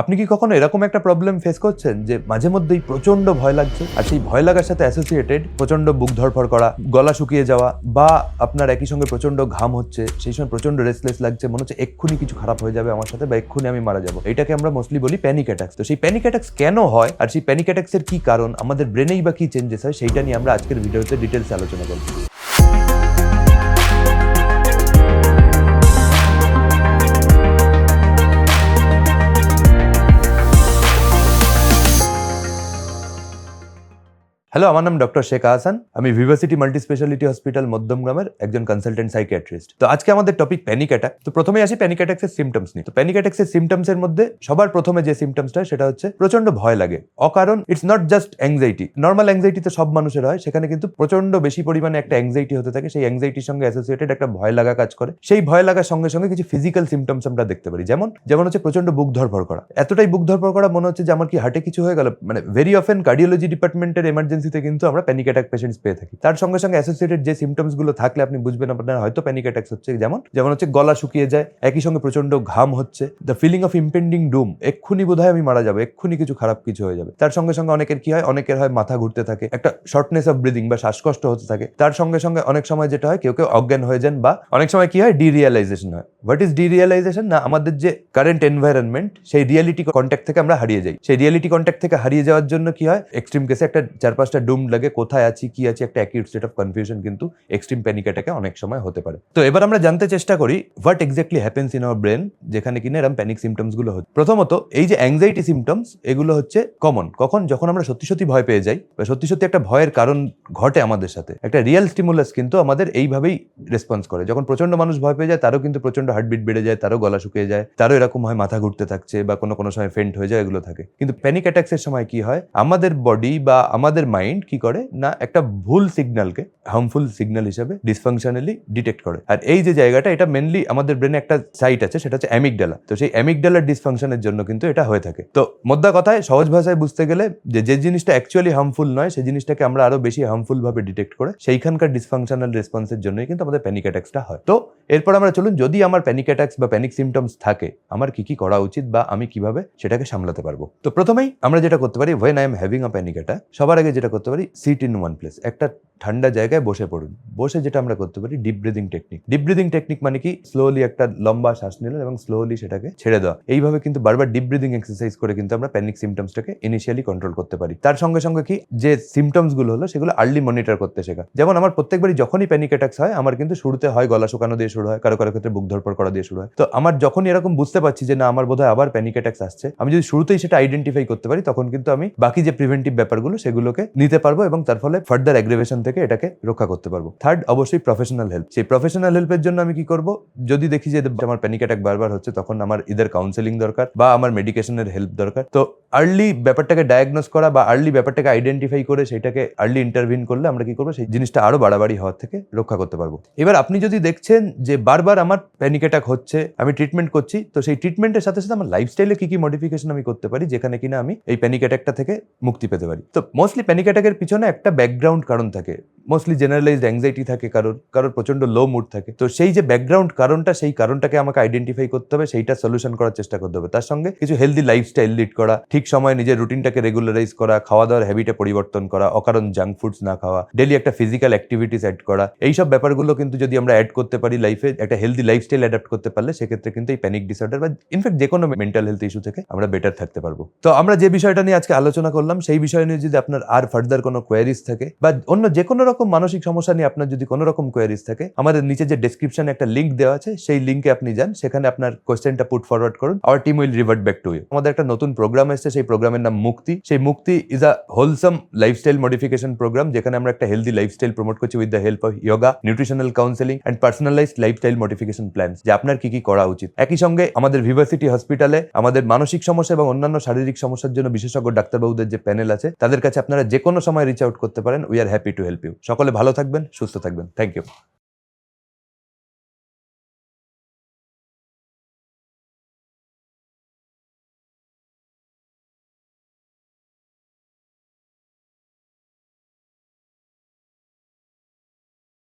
আপনি কি কখনো এরকম একটা প্রবলেম ফেস করছেন যে মাঝে মধ্যেই প্রচণ্ড ভয় লাগছে? আর সেই ভয় লাগার সাথে অ্যাসোসিয়েটেড প্রচণ্ড বুক ধরফর করা, গলা শুকিয়ে যাওয়া, বা আপনার একই সঙ্গে প্রচণ্ড ঘাম হচ্ছে, সেই সময় প্রচণ্ড রেসলেস লাগছে, মনে হচ্ছে এক্ষুনি কিছু খারাপ হয়ে যাবে আমার সাথে, বা এক্ষুনি আমি মারা যাব। এটাকে আমরা মোস্টলি বলি প্যানিক অ্যাটাক্স তো সেই প্যানিক অ্যাটাক্স কেন হয়, আর সেই প্যানিক অ্যাটাক্সের কি কারণ, আমাদের ব্রেনেই বা কি চেঞ্জেস হয়, সেইটা নিয়ে আমরা আজকের ভিডিওতে ডিটেলস আলোচনা করব। হ্যালো আমার নাম ডক্টর শেখ আহসান আমি ভিভার্সিটি মাল্টি স্পেশালিটি হসপিটাল মধ্যমগ্রামের একজন কনসালটেন্ট সাইকিয়াট্রিস্ট তো আজকে আমাদের টপিক প্যানিক অ্যাটাক তো প্রথমে আসি প্যানিক অ্যাটাক্সের সিমটমস নিয়ে। তো প্যানিক অ্যাটাক্সের সিমটমসের মধ্যে সবার প্রথমে যে সিমটমসটা সেটা হচ্ছে প্রচণ্ড ভয় লাগে। অকারণ it's not just anxiety normal anxiety তো সব মানুষের হয়, সেখানে কিন্তু প্রচণ্ড বেশি পরিমাণে একটা অ্যাংজাইটি হতে থাকে। সেই অ্যাংজাইটির সঙ্গে অ্যাসোসিয়েটেড একটা ভয় লাগা কাজ করে। সেই ভয় লাগার সঙ্গে সঙ্গে কিছু ফিজিক্যাল সিমটমস আমরা দেখতে পারি। যেমন যেমন হচ্ছে প্রচণ্ড বুক ধরফর করা। এতটাই বুক ধরফর করা মনে হচ্ছে যে আমার কি হার্টে কিছু হয়ে গেল। মানে ভেরি অফেন কার্ডিওলজি ডিপার্টমেন্টের এমার্জেন্সিতে কিন্তু আমরা প্যানিক অ্যাটাক পেশেন্টস পেয়ে থাকি। তার সঙ্গে সঙ্গে অ্যাসোসিয়েটেড যে সিমটমসগুলো থাকলে আপনি বুঝবেন আপনার হয়তো প্যানিক অ্যাটাক্স হচ্ছে যেমন যেমন হচ্ছে গলা শুকিয়ে যায়, একই সঙ্গে প্রচণ্ড ঘাম হচ্ছে the feeling of impending doom এক্ষুনি বোধ আমি মারা যাব, এক্ষুনি কিছু খারাপ কিছু হয়ে যাবে। তার সঙ্গে সঙ্গে অনেকের কি হয়, অনেকের হয় মাথা ঘুরতে থাকে, একটা শর্টনেস অফ ব্রিদিং বা শ্বাসকষ্ট হতে থাকে। তার সঙ্গে সঙ্গে অনেক সময় যেটা হয়, কেউ কেউ অজ্ঞান হয়ে যান বা অনেক সময় কি হয় ডিরিয়ালাইজেশন হয়। হোয়াট ইজ ডিরিয়ালাইজেশন না, আমাদের যে কারেন্ট এনভায়রনমেন্ট সেই রিয়ালিটি কন্ট্যাক্ট থেকে আমরা হারিয়ে যাই। সেই রিয়ালিটি কন্ট্যাক্ট থেকে হারিয়ে যাওয়ার জন্য কি হয় এক্সট্রিম কেসে একটা চার পাঁচটা ডুম লাগে, কোথায় আছি, কি আছি, একটা অ্যাকিউট স্টেট অফ কনফিউশন কিন্তু এক্সট্রিম প্যানিক অ্যাটাকে অনেক সময় হতে পারে। তো এবার আমরা জানতে চেষ্টা করি what exactly happens in our brain যেখানে কিনা এরকম প্যানিক সিমটমসগুলো হচ্ছে। প্রথমত, এই যে অ্যাংজাইটি সিমটমস এগুলো হচ্ছে কমন কখন? যখন আমরা সত্যি সত্যি ভয় পেয়ে যাই, বা সত্যি সত্যি একটা ভয়ের কারণ ঘটে আমাদের সাথে, একটা রিয়েল স্টিমুলাস কিন্তু আমাদের এইভাবেই রেসপন্স করে। যখন প্রচণ্ড মানুষ ভয় পেয়ে যায়, তারও কিন্তু প্রচণ্ড হার্টবিট বেড়ে যায়, তারও গলা শুকিয়ে যায়, তারও এরকম হয় মাথা ঘুরতে থাকছে, বা কোনো কোনো সময় ফেন্ট হয়ে যায়, এগুলো থাকে। কিন্তু প্যানিক অ্যাটাক্সের সময় কি হয়? আমাদের বডি বা আমাদের মাইন্ড কি করে? না, একটা ভুল সিগন্যালকে হার্মফুল সিগন্যাল হিসেবে ডিসফাংশনালি ডিটেক্ট করে। আর এই যে জায়গাটা, এটা মেনলি আমাদের ব্রেনে একটা সাইট আছে, সেটা হচ্ছে অ্যামিকডালা তো সেই অ্যামিকডালার ডিসফাংশনের জন্য কিন্তু এটা হয়ে থাকে। তো মোদ্দা কথায়, সহজ ভাষায় বুঝতে গেলে যে যে জিনিসটা অ্যাকচুয়ালি হার্মফুল নয় সেই জিনিসটাকে আমরা আরও বেশি হার্মফুল ভাবে ডিটেক্ট করে, সেইখানকার ডিসফাংশনাল রেসপন্সের জন্যই কিন্তু আমাদের প্যানিক অ্যাটাক্সটা হয়। তো এরপর আমরা চলুন, যদি আমার প্যানিক অ্যাটাক্স বা প্যানিক সিমটমস থাকে, আমার কি কি করা উচিত বা আমি কীভাবে সেটাকে সামলাতে পারব? তো প্রথমেই আমরা যেটা করতে পারি when I am having a panic attack সবার আগে যেটা করতে পারি সিট ইন ওয়ান প্লেস একটা ঠান্ডা জায়গায় বসে পড়ুন। বসে যেটা আমরা করতে পারি deep breathing technique deep breathing technique মানে কি? স্লোলি একটা লম্বা শ্বাস নিলেন এবং স্লোলি সেটাকে ছেড়ে দেওয়া। এইভাবে কিন্তু বারবার ডিপ ব্রিদিং এক্সারসাইজ করে কিন্তু আমরা প্যানিক সিমটমসটাকে ইনিশিয়ালি কন্ট্রোল করতে পারি। তার সঙ্গে সঙ্গে কি? যে সিমটমসগুলো হলো, সেগুলো আর্লি মনিটর করতে শেখা। যেমন আমার প্রত্যেকবারই যখনই প্যানিক অ্যাটাক্স হয়, আমার কিন্তু শুরুতে হয় গলা শুকানো দিয়ে শুরু হয়, কারও কারও ক্ষেত্রে বুক ধরপড় করা দিয়ে শুরু হয়। তো আমার যখনই এরকম বুঝতে পারছি যে না, আমার বোধহয় আবার প্যানিক অ্যাটাক্স আসছে, আমি যদি শুরুতেই সেটা আইডেন্টিফাই করতে পারি, তখন কিন্তু আমি বাকি যে প্রিভেন্টিভ ব্যাপারগুলো, সেগুলোকে নিতে পারব এবং তার ফলে ফার্দার অ্যাগ্রেভেশন থেকে এটাকে রক্ষা করতে পারব। থার্ড অবশ্যই প্রফেশনাল হেল্প সেই প্রফেশনাল হেল্পের জন্য আমি কি করব? যদি দেখি যে আমার প্যানিক অ্যাটাক বারবার হচ্ছে, তখন আমার ইদার কাউন্সেলিং দরকার বা আমার মেডিকেশনের হেল্প দরকার। তো আর্লি ব্যাপারটাকে ডায়াগনোস করা বা আর্লি ব্যাপারটাকে আইডেন্টিফাই করে সেটাকে আর্লি ইন্টারভিন করলে আমরা কি করব? সেই জিনিসটা আরও বাড়াবাড়ি হওয়ার থেকে রক্ষা করতে পারব। এবার আপনি যদি দেখছেন যে বারবার আমার প্যানিক অ্যাটাক হচ্ছে, আমি ট্রিটমেন্ট করছি, তো সেই ট্রিটমেন্টের সাথে সাথে আমার লাইফস্টাইলে কি কি মডিফিকেশন আমি করতে পারি, যেখানে কিনা আমি এই প্যানিক অ্যাটাকটা থেকে মুক্তি পেতে পারি। তো মোস্টলি প্যানিক অ্যাটাকের পিছনে একটা ব্যাকগ্রাউন্ড কারণ থাকে। মোস্টলি জেনারেলাইজড অ্যাংজাইটি থাকে কারোর কারোর প্রচণ্ড লো মুড থাকে। তো সেই যে ব্যাকগ্রাউন্ড কারণটা, সেই কারণটাকে আমাকে আইডেন্টিফাই করতে হবে, সেইটা সলিউশন করার চেষ্টা করতে হবে। তার সঙ্গে কিছু হেলদি লাইফস্টাইল লিড করা, ঠিক সময়ে নিজের রুটিনটাকে রেগুলারাইজ করা খাওয়া দাওয়ার হ্যাবিটে পরিবর্তন করা, অকারণ জাঙ্ক ফুডস না খাওয়া ডেলি একটা ফিজিক্যাল অ্যাক্টিভিটিস অ্যাড করা, এইসব ব্যাপারগুলো কিন্তু যদি আমরা অ্যাড করতে পারি লাইফে একটা হেলদি লাইফস্টাইল অ্যাডাপ্ট করতে পারলে সেক্ষেত্রে কিন্তু এই প্যানিক ডিসঅর্ডার বা ইনফ্যাক্ট যে কোনো মেন্টাল হেলথ ইস্যু থেকে আমরা বেটার থাকতে পারব। তো আমরা যে বিষয়টা নিয়ে আজকে আলোচনা করলাম, সেই বিষয় নিয়ে যদি আপনার আর ফার্দার কোনো কোয়ারিজ থাকে বা অন্য যে কোনো রকম মানসিক সমস্যা নিয়ে আপনার যদি কোনো রকম কোয়ারিজ থাকে, আমাদের নিচে যে ডেসক্রিপশনে একটা লিঙ্ক দেওয়া আছে, সেই লিঙ্কে আপনি যান, সেখানে আপনার কোয়েশ্চেনটা পুট ফরওয়ার্ড করুন our team will revert back to you আমাদের একটা নতুন প্রোগ্রাম এসেছে সেই প্রোগ্রামের নাম মুক্তি। সেই Mukti is a wholesome lifestyle modification programme যেখানে আমরা একটা হেলদি লাইফস্টাইল প্রমোট করছি with the help of yoga nutritional counselling and personalised lifestyle modification plan যে আপনার কি কি করা উচিত। একই সঙ্গে আমাদের ভিভার্সিটি হসপিটালে আমাদের মানসিক সমস্যা এবং অন্যান্য শারীরিক সমস্যার জন্য বিশেষজ্ঞ ডাক্তারবাবুদের যে প্যানেল আছে, তাদের কাছে আপনারা যে কোনো সময় রিচ আউট করতে পারেন we are happy to help you সকলে ভালো থাকবেন, সুস্থ থাকবেন। Thank you